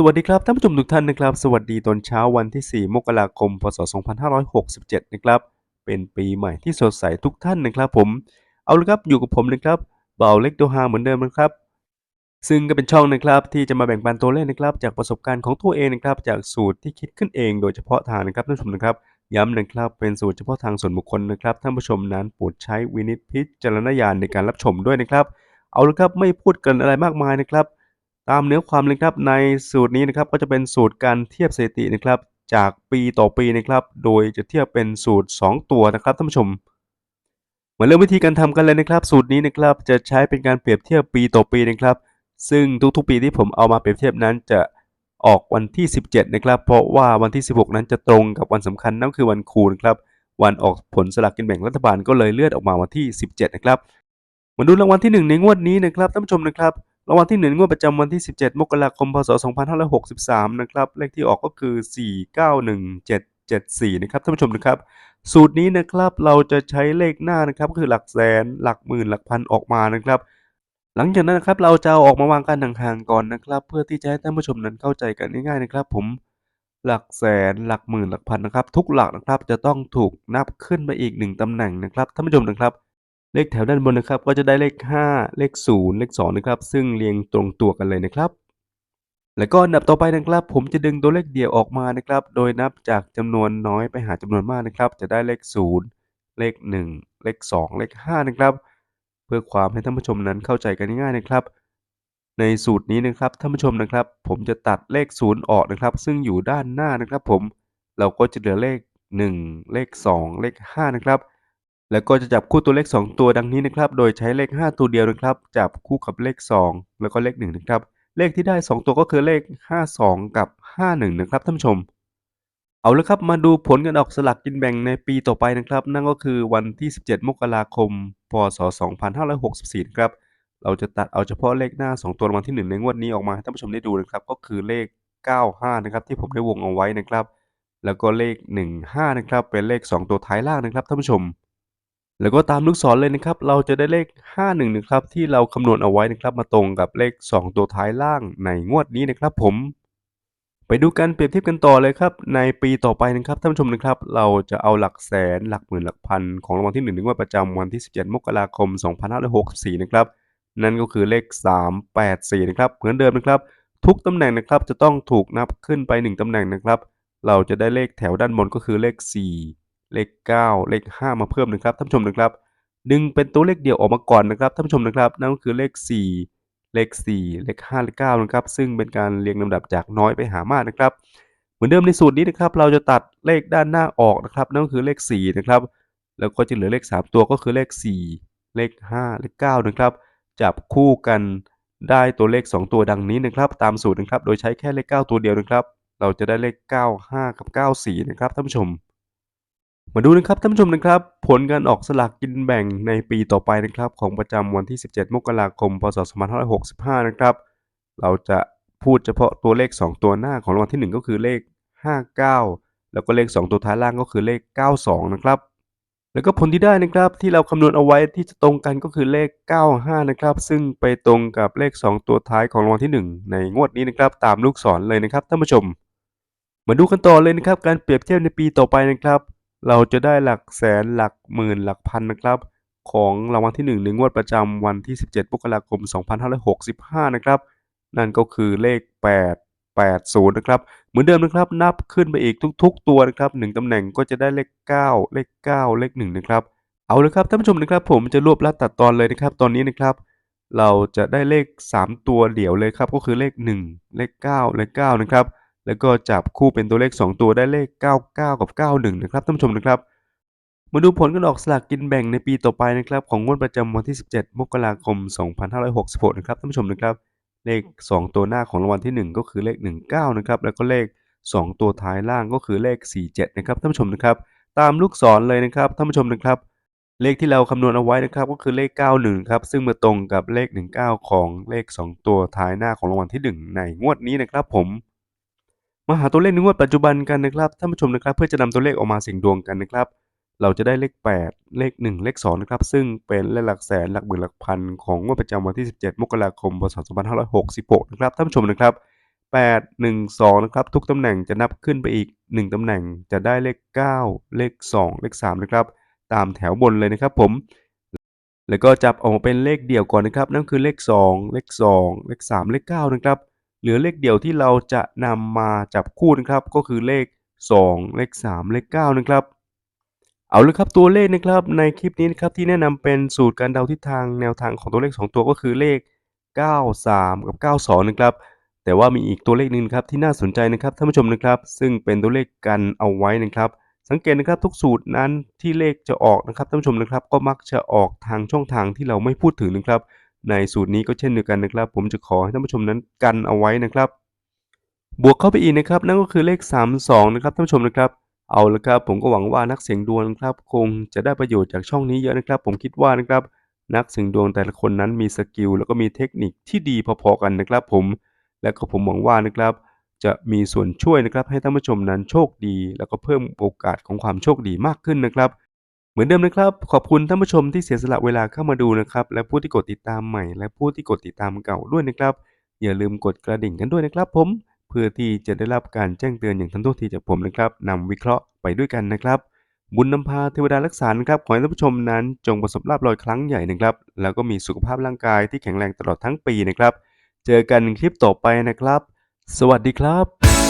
สวัสดีครับท่านผู้ชมทุกท่านนะครับ สวัสดีตอนเช้าวันที่ 4 มกราคม พศ 2567 นะครับ เป็นปีใหม่ที่สดใสทุกท่านนะครับผม เอาละครับอยู่กับผมนะครับเบาเล็กตัวฮาเหมือนเดิมนะครับ ซึ่งก็เป็นช่องนะครับที่จะมาแบ่งปันตัวเลขนะครับ จากประสบการณ์ของตัวเองนะครับ จากสูตรที่คิดขึ้นเองโดยเฉพาะทางนะครับท่านผู้ชมนะครับ ย้ำนะครับเป็นสูตรเฉพาะทางส่วนบุคคลนะครับท่านผู้ชมนั้นโปรดใช้วินิจพิจารณญาณในการรับชมด้วยนะครับ เอาละครับไม่พูดกันอะไรมากมายนะครับ ตามเนื้อความเลยครับในสูตรนี้นะครับก็จะเป็นสูตรการเทียบสถิตินะครับ จากปีต่อปีนะครับ โดยจะเทียบเป็นสูตร 2 ตัวนะครับท่านผู้ชมมาเริ่มวิธีการทำกันเลยนะครับ สูตรนี้นะครับจะใช้เป็นการเปรียบเทียบปีต่อปีนะครับ ซึ่งทุกๆปีที่ผมเอามาเปรียบเทียบนั้นจะออกวันที่ 17 นะครับ เพราะว่าวันที่ 16 นั้นจะตรงกับวันสำคัญนั่นคือวันครูนะครับวันออกผลสลากกินแบ่งรัฐบาลก็เลยเลื่อนออกมาวันที่ 17 นะครับมาดูรางวัลที่ 1 ในงวดนี้นะครับท่านผู้ชมนะครับ รางวัลที่1งวดประจำวันที่ 17 มกราคม พศ 2563 นะครับ เลขที่ออกก็คือ 491774 นะครับท่านผู้ชมนะครับ สูตรนี้นะครับเราจะใช้เลขหน้านะครับก็คือหลักแสนหลักหมื่นหลักพันออกมานะครับ หลังจากนั้นนะครับเราจะเอาออกมาวางกันห่างๆก่อนนะครับ เพื่อที่จะให้ท่านผู้ชมนั้นเข้าใจกันง่ายๆนะครับ ผมหลักแสนหลักหมื่นหลักพันนะครับ ทุกหลักนะครับจะต้องถูกนับขึ้นไปอีก 1ตำแหน่งนะครับท่านผู้ชมนะครับ เลขแถวด้านบนนะครับ ก็จะได้เลข 5 เลข 0 เลข 2 นะครับ ซึ่งเรียงตรงตัวกันเลยนะครับ แล้วก็อันดับต่อไปนะครับ ผมจะดึงตัวเลขเดี่ยวออกมานะครับ โดยนับจากจำนวนน้อยไปหาจำนวนมากนะครับ จะได้เลข 0 เลข 1 เลข 2 เลข 5 นะครับ เพื่อความให้ท่านผู้ชมนั้นเข้าใจกันง่ายๆนะครับ ในสูตรนี้นะครับท่านผู้ชมนะครับ ผมจะตัดเลข 0 ออกนะครับ ซึ่งอยู่ด้านหน้านะครับ ผมเราก็จะเหลือเลข 1 เลข 2 เลข 5 นะครับ แล้วก็จะจับคู่ตัวเลข 2 ตัวดังนี้นะครับ โดยใช้เลข 5 ตัวเดียวนะครับ จับคู่กับเลข 2 แล้วก็เลข1นะครับ เลขที่ได้ 2 ตัวก็คือเลข 52 กับ 51 นะครับท่านผู้ชม เอาละครับมาดูผลการออกสลากกินแบ่งในปีต่อไปนะครับ นั่นก็คือวันที่ 17 มกราคม พศ 2564นะครับ เราจะตัดเอาเฉพาะเลขหน้า 2 ตัวรางวัลที่ 1 ในงวดนี้ออกมาให้ท่านผู้ชมได้ดูนะครับ ก็คือเลข 95 นะครับที่ผมได้วงเอาไว้นะครับ แล้วก็เลข 15 นะครับเป็นเลข 2 ตัวท้ายล่างนะครับท่านผู้ชม แล้วก็ตามลูกศรเลยนะครับ เราจะได้เลข 51นะครับที่เราคำนวณเอาไว้นะครับ มาตรงกับเลข 2 ตัวท้ายล่างในงวดนี้นะครับ ผม ไปดูกันเปรียบเทียบกันต่อเลยครับ ในปีต่อไปนะครับท่านผู้ชมนะครับ เราจะเอาหลักแสนหลักหมื่นหลักพันของรางวัลที่1ในงวดประจำวันที่ 17 มกราคม 2564 นะครับ นั่นก็คือเลข 384 นะครับเหมือนเดิมนะครับ ทุกตำแหน่งนะครับจะต้องถูกนับขึ้นไป 1ตำแหน่งนะครับ เราจะได้เลขแถวด้านบนก็คือเลข 4 เลข 9 เลข 5 มาเพิ่มนะครับท่านผู้ชมนะครับดึงเป็นตัวเลขเดียวออกมาก่อนนะครับท่านผู้ชมนะครับนั่นก็คือเลข 4 เลข 4 เลข 5 เลข9นะครับซึ่งเป็นการเรียงลำดับจากน้อยไปหามากนะครับ เหมือนเดิมในสูตรนี้นะครับเราจะตัดเลขด้านหน้าออกนะครับนั่นก็คือเลข 4 นะครับ แล้วก็จะเหลือเลข 3 ตัวก็คือเลข 4 เลข 5 เลข9นะครับจับคู่กันได้ตัวเลข 2 ตัวดังนี้นะครับ ตามสูตรนะครับ โดยใช้แค่เลข 9 ตัวเดียวนะครับ เราจะได้เลข 95 กับ 94 นะครับท่านผู้ชม มาดูนะครับท่านผู้ชมนะครับ ผลการออกสลากกินแบ่งในปีต่อไปนะครับ ของประจำวันที่ 17 มกราคม พศ 2565 นะครับ เราจะพูดเฉพาะตัวเลข 2 ตัวหน้าของรางวัลที่ 1 ก็คือเลข 59 แล้วก็เลข 2 ตัวท้ายล่างก็คือเลข 92 นะครับ แล้วก็ผลที่ได้นะครับที่เราคำนวณเอาไว้ที่จะตรงกันก็คือเลข 95 นะครับ ซึ่งไปตรงกับเลข 2 ตัวท้ายของรางวัลที่ 1 ในงวดนี้นะครับ ตามลูกศรเลยนะครับท่านผู้ชม มาดูกันต่อเลยนะครับการเปรียบเทียบในปีต่อไปนะครับ เราจะได้หลักแสนหลักหมื่นหลักพันนะครับ ของรางวัลที่1ในงวดประจำวันที่ 17มกราคม 2565 นะครับ นั่นก็คือเลข 880นะครับเหมือนเดิมนะครับนับขึ้นไปอีกทุก ๆ ตัวนะครับ1ตำแหน่งก็จะได้เลข 9 เลข 9 เลข1นะครับเอาเลยครับท่านผู้ชมนะครับ ผมจะรวบลัดตัดตอนเลยนะครับ ตอนนี้นะครับ เราจะได้เลข 3 ตัวเดี่ยวเลยครับก็คือเลข 1 เลข 9 เลข9นะครับ แล้วก็จับคู่เป็นตัวเลข 2 ตัวได้เลข 99 กับ 91 นะครับท่านผู้ชมนะครับ มาดูผลการออกสลากกินแบ่งในปีต่อไปนะครับ ของงวดประจำวันที่ 17 มกราคม 2566 นะครับท่านผู้ชมนะครับ เลข 2 ตัวหน้าของรางวัลที่ 1 ก็คือเลข 19 นะครับ แล้วก็เลข 2 ตัวท้ายล่างก็คือเลข 47 นะครับท่านผู้ชมนะครับ ตามลูกศรเลยนะครับท่านผู้ชมนะครับ เลขที่เราคำนวณเอาไว้นะครับก็คือเลข 91 ครับ ซึ่งมาตรงกับเลข 19 ของเลข 2 ตัวท้ายหน้าของรางวัลที่ 1 ในงวดนี้นะครับผม มาหาตัวเลขในงวดปัจจุบันกันนะครับท่านผู้ชมนะครับ เพื่อจะนำตัวเลขออกมาเสี่ยงดวงกันนะครับ เราจะได้เลข 8 เลข 1 เลข2นะครับซึ่งเป็นเลขหลักแสนหลักหมื่นหลักพันของงวดประจำวันที่ 17 มกราคมพศ2566 นะครับท่านผู้ชมนะครับ 8 1 2 นะครับ ทุกตำแหน่งจะนับขึ้นไปอีก 1ตำแหน่งจะได้เลข 9 เลข 2 เลข 3 นะครับ ตามแถวบนเลยนะครับผมแล้วก็จับออกมาเป็นเลขเดี่ยวก่อนนะครับ นั่นคือเลข 2 เลข 2 เลข 3 เลข 9 นะครับ เหลือเลขเดียวที่เราจะนำมาจับคู่นะครับ ก็คือเลข 2 เลข 3 เลข 9 นะครับ เอาละครับตัวเลขนะครับในคลิปนี้นะครับที่แนะนำเป็นสูตรการเดาทิศทางแนวทางของตัวเลข 2 ตัวก็คือเลข 93 กับ 92 นะครับ แต่ว่ามีอีกตัวเลขหนึ่งครับที่น่าสนใจนะครับท่านผู้ชมนะครับ ซึ่งเป็นตัวเลขกันเอาไว้นะครับสังเกตนะครับทุกสูตรนั้นที่เลขจะออกนะครับท่านผู้ชมนะครับ ก็มักจะออกทางช่องทางที่เราไม่พูดถึงนะครับ ในสูตรนี้ก็เช่นเดียวกันนะครับ ผมจะขอให้ท่านผู้ชมนั้นกันเอาไว้นะครับ บวกเข้าไปอีกนะครับ นั่นก็คือเลข 32 นะครับท่านผู้ชมนะครับ เอาละครับ ผมก็หวังว่านักเสี่ยงดวงนะครับ คงจะได้ประโยชน์จากช่องนี้เยอะนะครับ ผมคิดว่านะครับ นักเสี่ยงดวงแต่ละคนนั้นมีสกิลแล้วก็มีเทคนิคที่ดีพอๆกันนะครับ ผม และก็ผมหวังว่านะครับ จะมีส่วนช่วยนะครับ ให้ท่านผู้ชมนั้นโชคดี แล้วก็เพิ่มโอกาสของความโชคดีมากขึ้นนะครับ มือนเดิมนะครับ ขอบคุณท่านผู้ชมที่เสียสละเวลาเข้ามาดูนะครับ และผู้ที่กดติดตามใหม่ และผู้ที่กดติดตามเก่าด้วยนะครับ อย่าลืมกดกระดิ่งกันด้วยนะครับ ผม เพื่อที่จะได้รับการแจ้งเตือนอย่างทันท่วงทีจากผมนะครับนำวิเคราะห์ไปด้วยกันนะครับ บุญนำพาเทวดารักษานะครับ ขอให้ท่านผู้ชมนั้น จงประสบลาภลอยครั้งใหญ่นะครับ แล้วก็มีสุขภาพร่างกายที่แข็งแรงตลอดทั้งปีนะครับ เจอกันในคลิปต่อไปนะครับ สวัสดีครับ